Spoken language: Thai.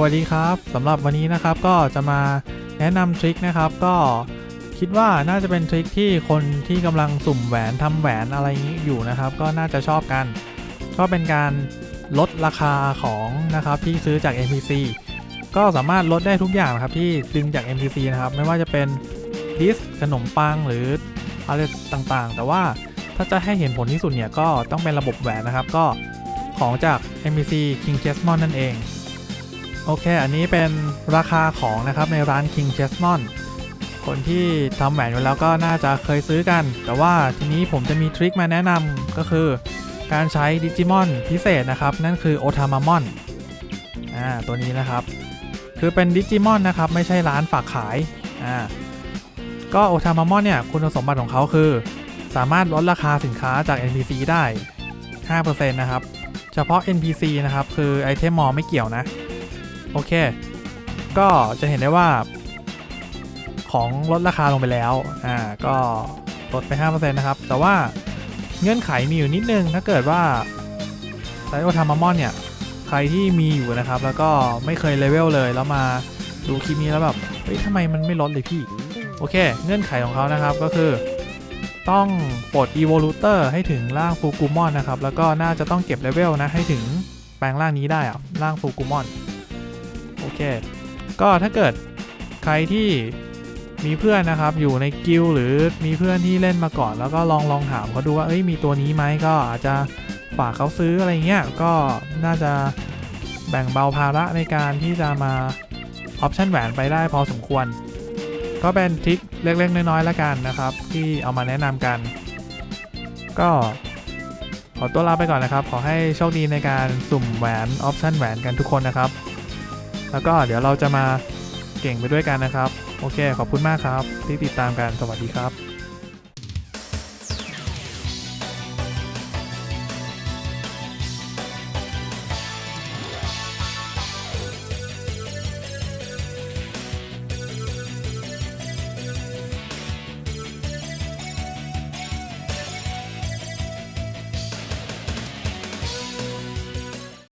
วัสดีครับสำหรับวันนี้นะครับก็จะมาแนะนำทริคนะครับ ก็คิดว่าน่าจะเป็นทริคที่คนที่กำลังสุ่มแหวนทำแหวนอะไรอย่างนี้อยู่นะครับ ก็น่าจะชอบกัน ก็เป็นการลดราคาของนะครับที่ซื้อจาก NPC ก็สามารถลดได้ทุกอย่างครับที่ดึงจาก NPC นะครับ ไม่ว่าจะเป็นดิสขนมปังหรืออะไรต่างๆ แต่ว่าถ้าจะให้เห็นผลที่สุดเนี่ยก็ต้องเป็นระบบแหวนนะครับ ก็ของจาก NPC King Chessmon นั่นเอง โอเค อันนี้เป็นราคาของนะครับในร้าน King Chessmon คนที่ทำแหวนอยู่แล้วก็น่าจะเคยซื้อกัน แต่ว่าทีนี้ผมจะมีทริคมาแนะนำก็คือการใช้ดิจิมอนพิเศษนะครับ นั่นคือโอทามามอนอ่าตัวนี้นะครับ คือเป็นดิจิมอนนะครับ ไม่ใช่ร้านฝากขายอ่าก็โอทามามอนเนี่ยคุณสมบัติของเขาคือ สามารถลดราคาสินค้าจาก NPC ได้ 5%นะครับ เฉพาะ NPC นะครับ คือไอเทมมอไม่เกี่ยวนะ โอเค ก็จะเห็นได้ว่า ของลดราคาลงไปแล้ว อ่า ก็ลดไป 5%นะครับ แต่ว่าเงื่อนไขมีอยู่นิดนึง ถ้าเกิดว่าไซโอทามามอนเนี่ย ใครที่มีอยู่นะครับ แล้วก็ไม่เคยเลเวลเลย แล้วมาดูคลิปนี้แล้วแบบ เฮ้ยทำไมมันไม่ลดเลยพี่ โอเค เงื่อนไขของเขานะครับ ก็คือ ต้องปลด Evolutor ให้ถึงร่างฟูกูมอนนะครับ แล้วก็น่าจะต้องเก็บเลเวลนะ ให้ถึงแปลงร่างนี้ได้อะร่างฟูกูมอน อเค ก็ถ้าเกิดใครที่มีเพื่อนนะครับ อยู่ในกิลหรือมีเพื่อนที่เล่นมาก่อน แล้วก็ลองลองถามเขาดูว่าเอ้ยมีตัวนี้ไหมก็อาจจะฝากเขาซื้ออะไรเงี้ยก็น่าจะแบ่งเบาภาระในการที่จะมาออปชันแหวนไปได้พอสมควร ก็เป็นทริคเล็ก ๆ น้อยๆแล้วกันนะครับ ที่เอามาแนะนำกัน ก็ขอตัวลาไปก่อนนะครับ ขอให้โชคดีในการสุ่มแหวนออปชันแหวนกันทุกคนนะครับ แล้วก็เดี๋ยวเราจะมาเก่งไปด้วยกันนะครับ โอเค ขอบคุณมากครับ ที่ติดตามกัน สวัสดีครับ